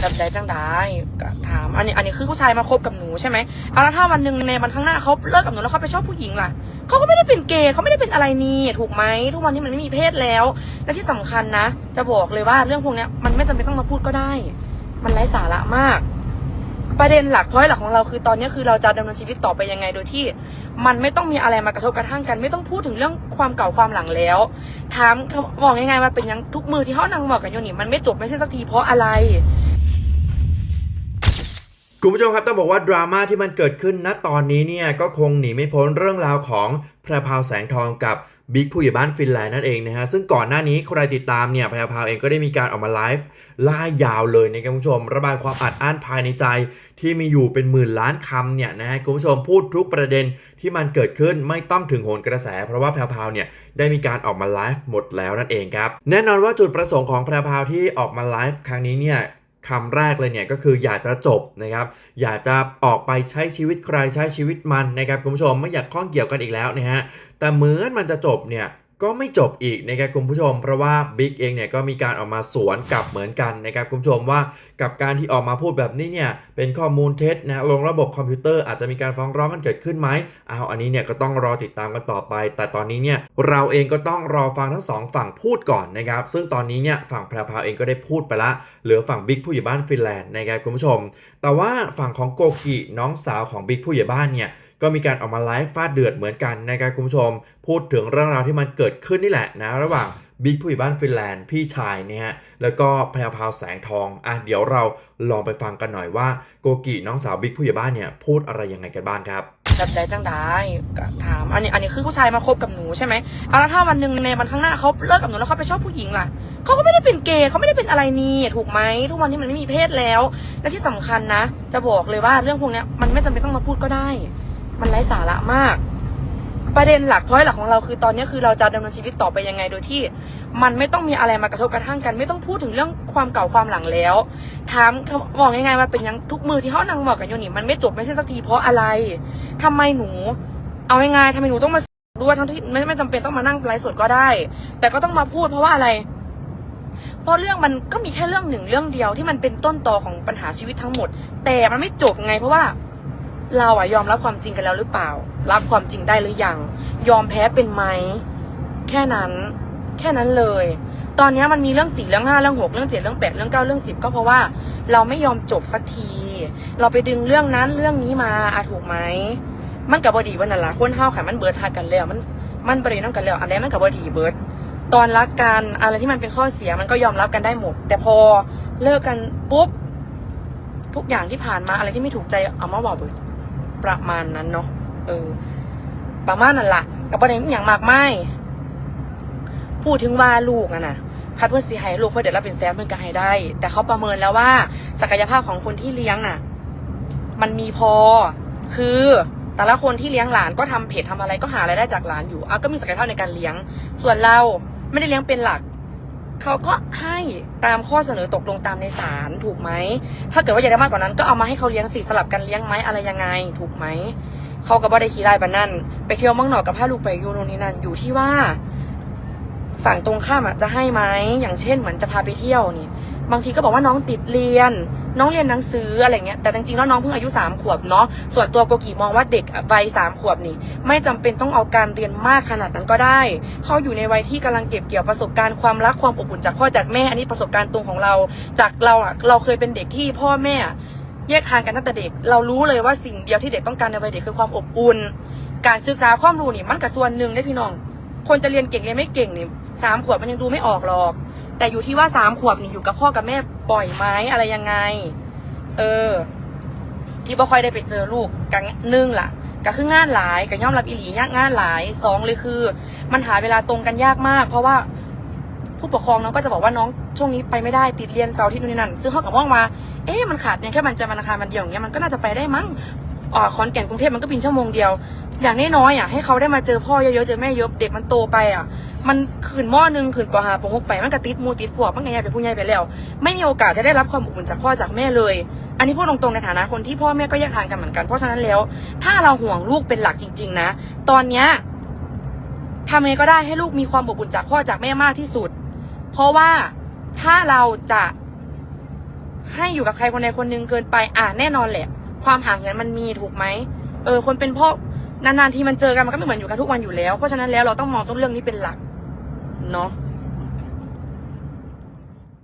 แบบใดจังได้ก็ถาม อันนี้ อันนี้คือผู้ชายมาคบกับหนูใช่ไหมเอาแล้วถ้าวันหนึ่งในวันข้างหน้าเขาเลิกกับหนูแล้วเขาไปชอบผู้หญิงล่ะเขาก็ไม่ได้เป็นเกย์เขาไม่ได้เป็นอะไรนี่ถูกไหมทุกวันนี้มันไม่มีเพศแล้ว และที่สำคัญนะ จะบอกเลยว่าเรื่องพวกนี้มันไม่จำเป็นต้องมาพูดก็ได้ มันไร้สาระมาก ประเด็นหลักพอยหลักของเราคือตอนนี้คือเราจะดำเนินชีวิตต่อไปยังไงโดยที่ มันไม่ต้องมีอะไรมากระทบกระทั่งกัน ไม่ต้องพูดถึงเรื่องความเก่าความหลังแล้ว ถามบอกง่ายๆว่าเป็นยังทุกมือที่เขานั่งบอกกันอยู่นี่มันไม่จบไม่ใช่สักทีเพราะอะไร คุณผู้ชมครับต้องบอกว่าดราม่าที่มันเกิดขึ้นณตอนนี้เนี่ยก็คงหนีไม่พ้นเรื่องราวของแพรพาวแสงทองกับบิ๊กผู้ใหญ่บ้านฟินแลนด์นั่นเองนะฮะซึ่งก่อนหน้านี้ใครติดตามเนี่ยแพรพาวเองก็ได้มีการออกมาไลฟ์ล่ายาวเลยนะครับคุณผู้ชม ระบายความอัดอั้นภายในใจ ที่มีอยู่เป็นหมื่นล้านคำเนี่ยนะฮะคุณผู้ชมพูดทุกประเด็นที่มันเกิดขึ้นไม่ต้องถึงโหนกระแส เพราะว่าแพรพาวเนี่ยได้มีการออกมาไลฟ์หมดแล้วนั่นเองครับแน่นอนว่าจุดประสงค์ของแพรพาวที่ออกมาไลฟ์ครั้งนี้เนี่ย คำแรกเลยเนี่ยก็คืออยากจะจบนะครับ อยากจะออกไปใช้ชีวิตใครใช้ชีวิตมันนะครับคุณผู้ชมไม่อยากข้องเกี่ยวกันอีกแล้วนะฮะแต่เหมือนมันจะจบเนี่ย ก็ไม่จบอีกนะครับคุณผู้ชม เพราะว่าบิ๊กเองเนี่ยก็มีการออกมาสวนกลับเหมือนกันนะครับคุณผู้ชมว่ากับการที่ออกมาพูดแบบนี้เนี่ยเป็นข้อมูลเท็จนะลงระบบคอมพิวเตอร์อาจจะมีการฟ้องร้องกันเกิดขึ้นไหมเอาอันนี้เนี่ยก็ต้องรอติดตามกันต่อไป แต่ตอนนี้เนี่ยเราเองก็ต้องรอฟังทั้งสองฝั่งพูดก่อนนะครับซึ่งตอนนี้เนี่ยฝั่งแพรพาวเองก็ได้พูดไปละเหลือฝั่งบิ๊กผู้ใหญ่บ้านฟินแลนด์นะครับคุณผู้ชม แต่ว่าฝั่งของโกกิน้องสาวของบิ๊กผู้ใหญ่บ้านเนี่ย ก็มีการออกมาไลฟ์ฟาดเดือดเหมือนกันนะครับคุณผู้ชม พูดถึงเรื่องราวที่มันเกิดขึ้นนี่แหละนะ ระหว่างบิ๊กผู้ใหญ่บ้านฟินแลนด์พี่ชายเนี่ยแล้วก็แพรวพาวแสงทองอะเดี๋ยวเราลองไปฟังกันหน่อยว่าโกกิน้องสาวบิ๊กผู้ใหญ่บ้านเนี่ยพูดอะไรยังไงกันบ้างครับแบบใดจังได้ก็ถามอันนี้อันนี้คือผู้ชายมาคบกับหนูใช่ไหมเอาแล้วถ้าวันหนึ่งในวันข้างหน้าเขาเลิกกับหนูแล้วเขาไปชอบผู้หญิงล่ะเขาก็ไม่ได้เป็นเกย์เขาไม่ได้เป็นอะไรนี่ถูกไหมทุกวันนี้มันไม่มีเพศแล้ว และที่สำคัญนะ จะบอกเลยว่าเรื่องพวกนี้มันไม่จำเป็นต้องมาพูดก็ได้ มันไร้สาระมาก ประเด็นหลักพอยหลักของเราคือตอนนี้คือเราจะดำเนินชีวิตต่อไปยังไงโดยที่ มันไม่ต้องมีอะไรมากระทบกระทั่งกัน ไม่ต้องพูดถึงเรื่องความเก่าความหลังแล้วถามบอกง่ายๆว่าเป็นยังทุกมือที่เขานั่งบอกกันอยู่นี่มันไม่จบไม่ใช่สักทีเพราะอะไรทำไมหนู เอาง่ายๆทำไมหนูต้องมาด้วยทั้งที่ไม่ไม่จำเป็นต้องมานั่งไลฟ์สดก็ได้ แต่ก็ต้องมาพูดเพราะว่าอะไรเพราะเรื่องมันก็มีแค่เรื่องหนึ่งเรื่องเดียวที่มันเป็นต้นตอของปัญหาชีวิตทั้งหมด แต่มันไม่จบไงเพราะว่า เราอะยอมรับความจริงกันแล้วหรือเปล่า รับความจริงได้หรือยัง ยอมแพ้เป็นไหม แค่นั้น แค่นั้นเลย ตอนนี้มันมีเรื่องสี่เรื่องห้าเรื่องหกเรื่องเจ็ดเรื่องแปดเรื่องเก้าเรื่องสิบก็เพราะว่าเราไม่ยอมจบสักที เราไปดึงเรื่องนั้นเรื่องนี้มาอะถูกไหม มันกับบอดีวันนั้นละคนห้าวขันมันเบิร์ดทากันแล้ว มันมันบริน้ำกันแล้วอะไรมันกับบอดีเบิร์ดตอนรักกันอะไรที่มันเป็นข้อเสียมันก็ยอมรับกันได้หมด แต่พอเลิกกันปุ๊บทุกอย่างที่ผ่านมาอะไรที่ไม่ถูกใจเอามาบอกเบิร์ด ประมาณนั้นเนาะเออ ประมาณนั้นละกับประเด็นอย่างมากไม่พูดถึงว่าลูกอะนะคัดเพื่อสีให้ลูกเพื่อเดี๋ยวเราเป็นแซมเพื่อนก็ให้ได้ แต่เขาประเมินแล้วว่า ศักยภาพของคนที่เลี้ยงน่ะ มันมีพอคือแต่ละคนที่เลี้ยงหลานก็ทำเพจทำอะไรก็หาอะไรายได้จากหลานอยู่อะก็มีศักยภาพในการเลี้ยง ส่วนเราไม่ได้เลี้ยงเป็นหลัก เขาก็ให้ตามข้อเสนอตกลงตามในศาลถูกไหม ถ้าเกิดว่าอยากได้มากกว่านั้นก็เอามาให้เขาเลี้ยงสิสลับกันเลี้ยงไหมอะไรยังไง ถูกไหม เขาก็บ่ได้ขี่ไล่บันนั่นไปเที่ยวมั่งหนอกกับพาลูกไปยูโนนนี่นั่นอยู่ที่ว่า ฝั่งตรงข้ามอะจะให้ไหมอย่างเช่นเหมือนจะพาไปเที่ยวนี่ บางทีก็บอกว่าน้องติดเรียน น้องเรียนหนังสืออะไรเงี้ยแต่จริงๆแล้วน้องเพิ่งอายุสามขวบเนาะส่วนตัวโกกิมองว่าเด็กวัยสามขวบนี่ ไม่จำเป็นต้องเอาการเรียนมากขนาดนั้นก็ได้ เขาอยู่ในวัยที่กำลังเก็บเกี่ยวประสบการณ์ความรักความอบอุ่นจากพ่อจากแม่อันนี้ประสบการณ์ตรงของเรา จากเราอะเราเคยเป็นเด็กที่พ่อแม่แยกทางกันตั้งแต่เด็ก เรารู้เลยว่าสิ่งเดียวที่เด็กต้องการในวัยเด็กคือความอบอุ่น การศึกษาความรู้นี่มันกับส่วนหนึ่งได้พี่น้อง คนจะเรียนเก่งเรียนไม่เก่งนี่สามขวบมันยังดูไม่ออกหรอก แต่อยู่ที่ว่าสามขวบนี่อยู่กับพ่อกับแม่บ่อยไหมอะไรยังไง เออ ที่บ่ค่อยได้ไปเจอลูกกันหนึ่งล่ะก็คืองานหลายกับย่อมรับอีหลียากงานหลายสองเลยคือ มันหาเวลาตรงกันยากมาก เพราะว่าผู้ปกครองน้องก็จะบอกว่าน้องช่วงนี้ไปไม่ได้ติดเรียนเสาร์อาที่นู่นนี่นั่นซึ่งเขากับมองมา เอ๊ะมันขาดเนี่ยแค่มันจะมันราคามันเดียวอย่างเงี้ยมันก็น่าจะไปได้มั้งอ่าขอนแก่นกรุงเทพมันก็บินชั่วโมงเดียว อย่างน้อยๆอะให้เขาได้มาเจอพ่อเยอะๆเจอแม่เยอะเด็กมันโตไปอะ มันขืนหม้อหนึ่งขืนปหาปหกไปมันก็ติดมูติดพวกมันไงเป็นผู้ใหญ่ไปแล้ว ไม่มีโอกาสจะได้รับความอบอุ่นจากพ่อจากแม่เลย อันนี้พูดตรงๆในฐานะคนที่พ่อแม่ก็แยกทางกันเหมือนกัน เพราะฉะนั้นแล้ว ถ้าเราห่วงลูกเป็นหลักจริง ๆ นะ ตอนเนี้ยทำไงก็ได้ให้ลูกมีความอบอุ่นจากพ่อจากแม่มากที่สุด เพราะว่าถ้าเราจะให้อยู่กับใครคนใดคนหนึ่งเกินไปอะแน่นอนแหละ ความห่างเหินมันมีถูกไหมเออ คนเป็นพ่อนานๆทีมันเจอกันมันก็ไม่เหมือนอยู่กันทุกวันอยู่แล้ว เพราะฉะนั้นแล้วเราต้องมองต้นเรื่องนี้เป็นหลัก เนาะ